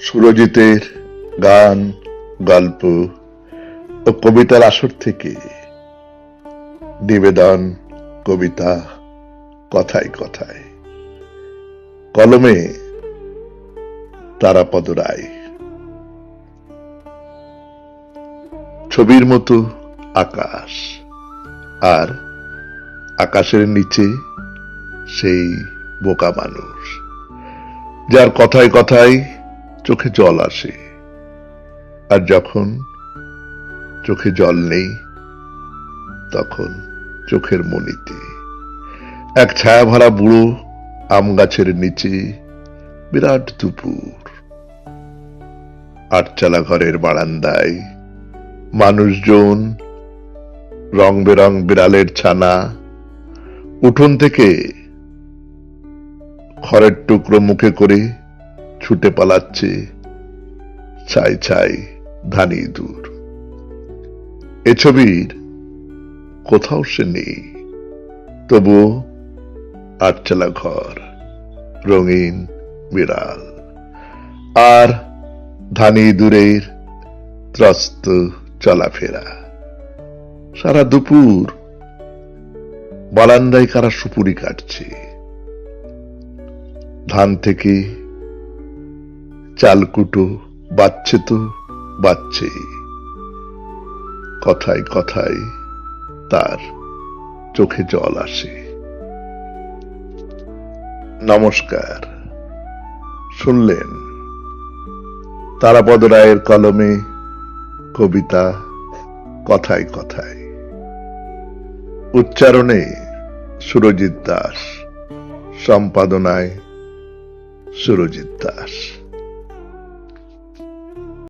সুরজিতের গান, গল্প ও কবিতার আসর থেকে নিবেদন, কবিতা কথায় কথায়। কলমে তারাপদ রায়। ছবির মতো আকাশ আর আকাশের নিচে সেই বোকা মানুষ, যার কথায় কথায় চোখে জল আসে। আর যখন চোখে জল নেই, তখন চোখের মনিতে এক ছায়া ভরা বুড়ো আম গাছের নিচে বিরাট দুপুর। আটচালা ঘরের বারান্দায় মানুষজন রং বেরং বিড়ালের ছানা, উঠোন থেকে খড়ের টুকরো মুখে করে ছুটে পালাচ্ছে। ছাই ছাই, ধানি দূর। এ ছবির কোথাও সে নেই। তবুও আটচালা ঘর, রঙিন বিড়াল আর ধানি দূরের ত্রস্ত চলাফেরা। সারা দুপুর বারান্দায় কারা সুপুরি কাটছে। ধান থেকে চালকুটো বাচ্ছে তো বাচ্ছে কথায় কথায় তার চোখে জল আসে। নমস্কার, শুনলেন তারাপদ রায়ের কলমে কবিতা কথায় কথায়। উচ্চারণে সুরজিৎ দাস, সম্পাদনায় সুরজিৎ দাস।